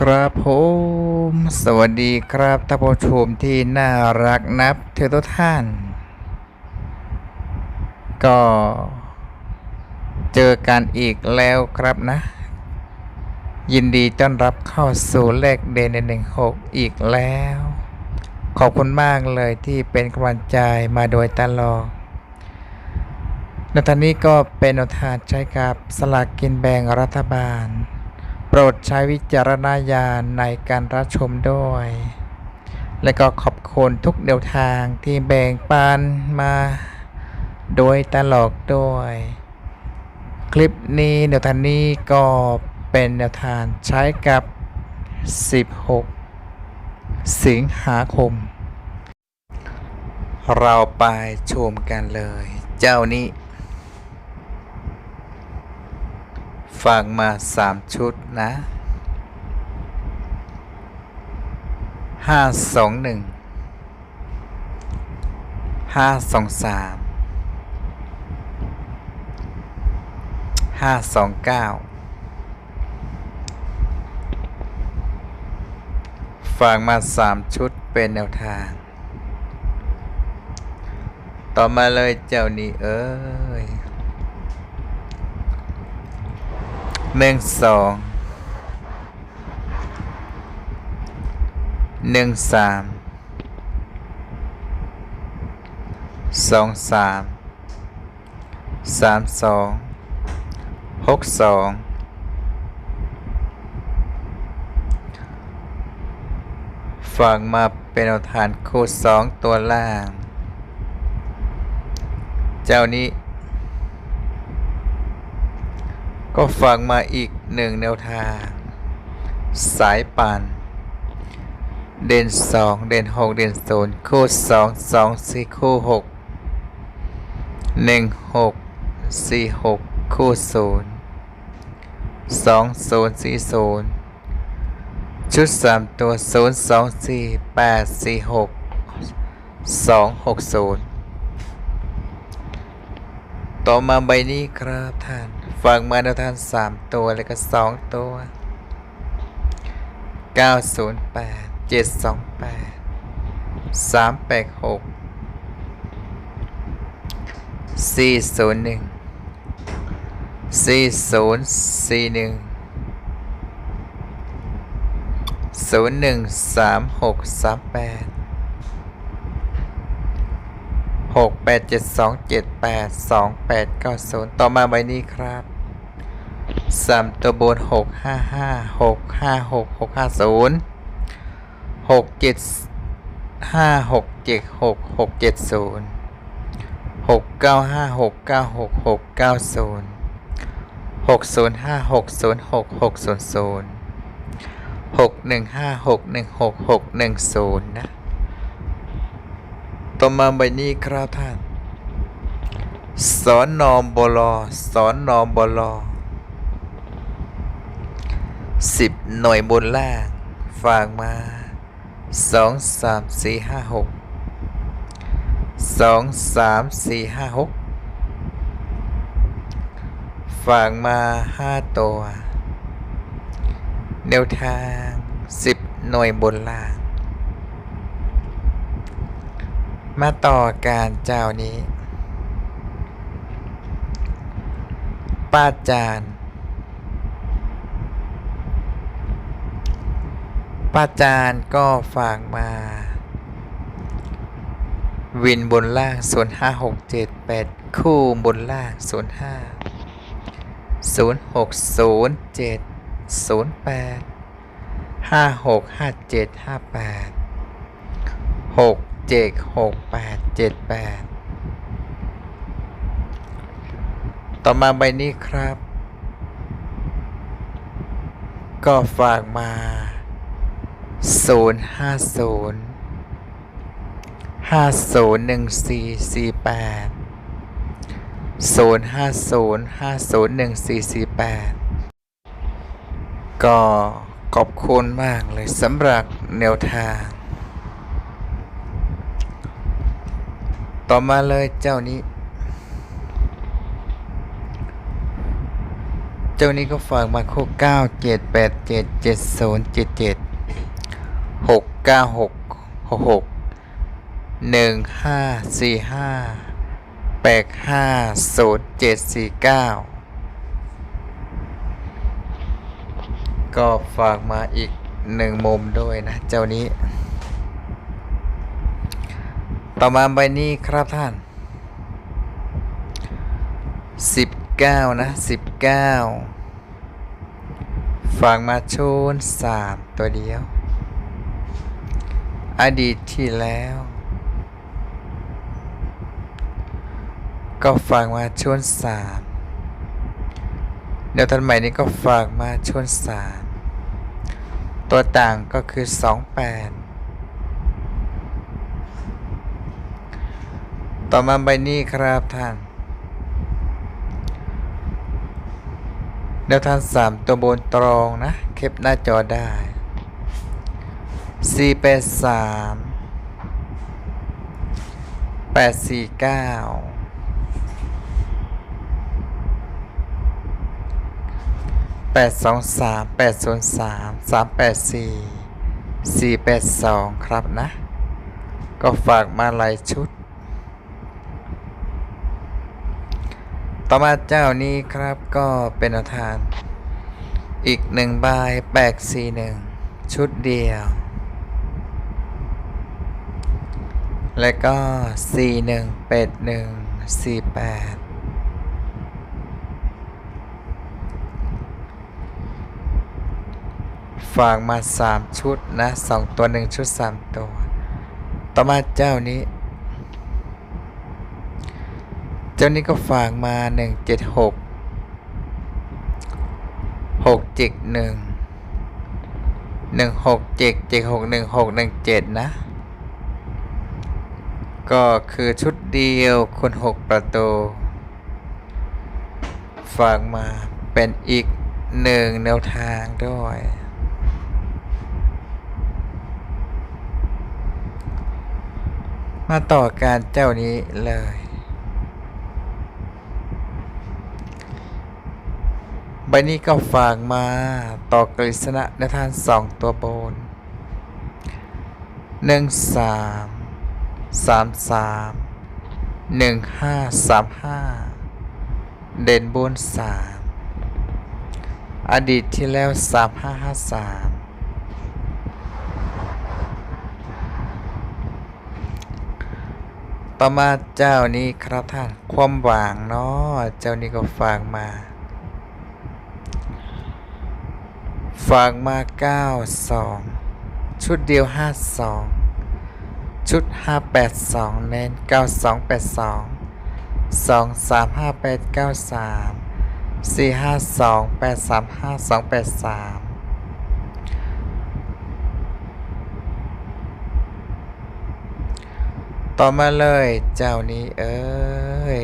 ครับผมสวัสดีครับท่านผู้ชมที่น่ารักนับถือทุกท่าน ก็เจอกันอีกแล้วครับนะ ยินดีต้อนรับเข้าสู่เลขเดนหนึ่งหกอีกแล้ว ขอบคุณมากเลยที่เป็นกำลังใจมาโดยตลอดนตอนนี้ก็เป็นแนวทางใช้กับสลากกินแบ่งรัฐบาล ปรดใช้วิจารณญาณในการรับชมด้วย และก็ขอบคุณทุกแนวทางที่แบ่งปันมาโดยตลอดด้วย คลิปนี้แนวทางนี้ก็เป็นแนวทางใช้กับ 16 สิงหาคม เราไปชมกันเลย เจ้านี้ ฟังมาสามชุดนะห้าสองหนึ่งห้าสองสามห้าสองเก้าฟังมาสามชุดเป็นแนวทาง ต่อมาเลยเจ้านี้เอ้ย หนึ่งสองหนึ่งสามสองสามสามสองหกสองฟังมาเป็นเอาฐานคู่สองตัวล่าง เจ้านี้ ก็ฟังมาอีกหนึ่งแนวทาง สายป่านเด่นสองเด่นหกเด่นศูนย์คู่สองสองสี่คู่หกหนึ่งหกสี่หกคู่ศูนย์สองศูนย์สี่ศูนย์ชุดสามตัวศูนย์สองสี่แปดสี่หกสองหกศูนย์ต่อมาใบนี้ครับท่าน ฟังมาแนวทางสามตัวแล้วก็สองตัวเก้าศูนย์แปดเจ็ดสองแปดสามแปดหกสี่ศูนย์หนึ่งสี่ศูนย์สี่หนึ่งศูนย์หนึ่งสามหกสามแปดหกแปดเจ็ดสองเจ็ดแปดสองแปดเก้าศูนย์ต่อมาใบนี้ครับ สามตัวบนหกห้าห้าหกห้าหกหกห้าศูนย์หกเจ็ดห้าหกเจ็ดหกหกเจ็ดศูนย์หกเก้าห้าหกเก้าหกหกเก้าศูนย์หกศูนย์ห้าหกศูนย์หกหกศูนย์ศูนย์หกหนึ่งห้าหกหนึ่งหกหกหนึ่งศูนย์นะต่อมาใบนี้ครับท่านสอนนอมบลอสอนนอมบลอ สิบหน่วยบนล่าง ฝากมาสองสามสี่ห้าหกสองสามสี่ห้าหกฝากมาห้าตัวแนวทางสิบหน่วยบนล่าง มาต่อการเจ้านี้ ป้าจาน ป้าจานก็ฝากมา วินบนล่างศูนย์ห้าหกเจ็ดแปดคู่บนล่างศูนย์ห้าศูนย์หกศูนย์เจ็ดศูนย์แปดห้าหกห้าเจ็ดห้าแปดหกเจ็ดหกแปดเจ็ดแปดต่อมาใบนี้ครับ ก็ฝากมา ศูนย์ห้าศูนย์ห้าศูนย์หนึ่งสี่สี่แปดศูนย์ห้าศูนย์ห้าศูนย์หนึ่งสี่สี่แปดก็ขอบคุณมากเลยสำหรับแนวทาง ต่อมาเลยเจ้านี้ เจ้านี้ก็ฝากมาคู่เก้าเจ็ดแปดเจ็ดเจ็ดศูนย์เจ็ดเจ็ด หกเก้าหกหกหกหนึ่งห้าสี่ห้าแปดห้าศูนย์เจ็ดสี่เก้าก็ฝากมาอีกหนึ่งมุมด้วยนะ เจ้านี้ต่อมาใบนี้ครับท่านสิบเก้านะสิบเก้าฝากมาชูนสามตัวเดียว อดีตที่แล้ว ก็ฝากมาชวนสามเดี๋ยวทันใหม่นี้ก็ฝากมาชวนสามตัวต่างก็คือสองแปดต่อมาใบนี้ครับท่านแนวทางสามตัวบนตรองนะ เก็บหน้าจอได้ สี่แปดสามแปดสี่เก้าแปดสองสามแปดศูนย์สามสามแปดสี่สี่แปดสองครับนะ ก็ฝากมาหลายชุด ต่อมาเจ้านี้ครับก็เป็นอาทาน อีกหนึ่งใบแปดสี่หนึ่งชุดเดียว และก็สี่หนึ่งเป็ดหนึ่งสี่แปดฝากมาสามชุดนะสองตัวหนึ่งชุดสามตัว ต่อมาเจ้านี้ เจ้านี้ก็ฝากมาหนึ่งเจ็ดหกหกเจ็ดหนึ่งหนึ่งหกเจ็ดเจ็ดหกหนึ่งหกหนึ่งเจ็ดนะ ก็คือชุดเดียวคุณหกประตู ฝากมาเป็นอีกหนึ่งแนวทางด้วย มาต่อการเจ้านี้เลย ใบนี้ก็ฝากมาต่อกฤษณะในทานสองตัวบนหนึ่งสาม สามสามหนึ่งห้าสามห้าเด่นบนสามอดีตที่แล้วสามห้าห้าสามต่อมาเจ้านี้ครับท่านความหวังเนาะเจ้านี้ก็ฝากมา ฝากมา 92 ชุดเดียว 52 ชุด 582 เน้น 9282 235 893 452 835 283ต่อมาเลยเจ้านี้เอ้ย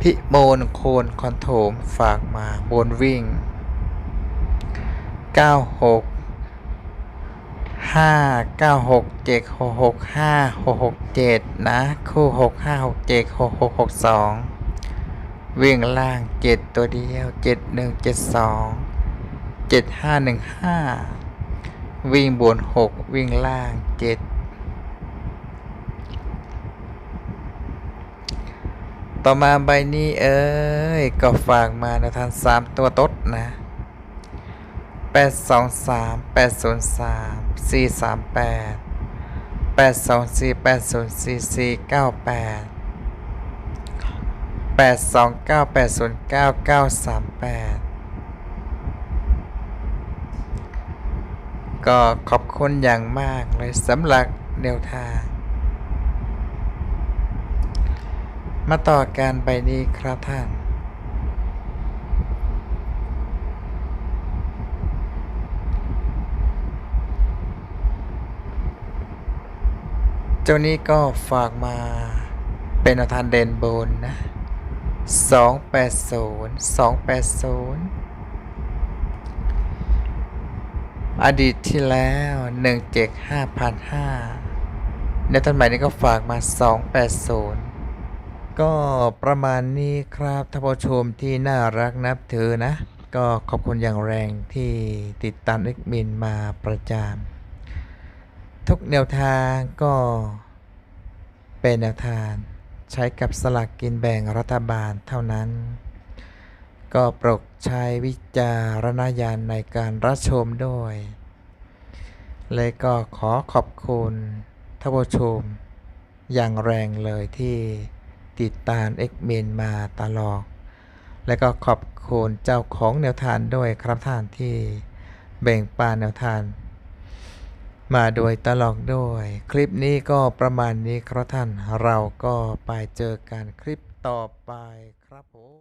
พิโมนโคนคอนโถมฝากมาบนวิ่งเก้า ห้าเก้าหกเจ็ดหกหกห้าหกหกเจ็ดนะคู่หกห้าหกเจ็ดหกหกหกสองวิ่งล่างเจ็ดตัวเดียวเจ็ดหนึ่งเจ็ดสองเจ็ดห้าหนึ่งห้าวิ่งบนหกวิ่งล่างเจ็ดต่อมาใบนี้เอ้ย ก็ฝากมาในทานสามตัวตดนะ แปดสองสามแปดศูนย์สามสี่สามแปดแปดสองสี่แปดศูนย์สี่สี่เก้าแปดแปดสองเก้าแปดศูนย์เก้าเก้าสามแปดก็ขอบคุณอย่างมากเลยสำหรับแนวทาง มาต่อการใบนี้ครับท่าน เจ้านี้ก็ฝากมาเป็นอาทานเดนโบนนะ 280 280 อดีตที่แล้ว 17 5,500ในท่านใหม่นี้ก็ฝากมา 280 ก็ประมาณนี้ครับท่านผู้ชมที่น่ารักนับถือนะ ก็ขอบคุณอย่างแรงที่ติดตามเอ็กมินมาประจา ทุกแนวทางก็เป็นแนวทางใช้กับสลากกินแบ่งรัฐบาลเท่านั้น ก็โปรดใช้วิจารณญาณในการรับชมด้วย เลยก็ขอขอบคุณท่านผู้ชม อย่างแรงเลยที่ติดตามเอ็กเมนมาตลอด และก็ขอบคุณเจ้าของแนวทางด้วยครับท่านที่แบ่งปันแนวทาง มาโดยตลอดด้วย คลิปนี้ก็ประมาณนี้ครับท่าน เราก็ไปเจอกันคลิปต่อไปครับผม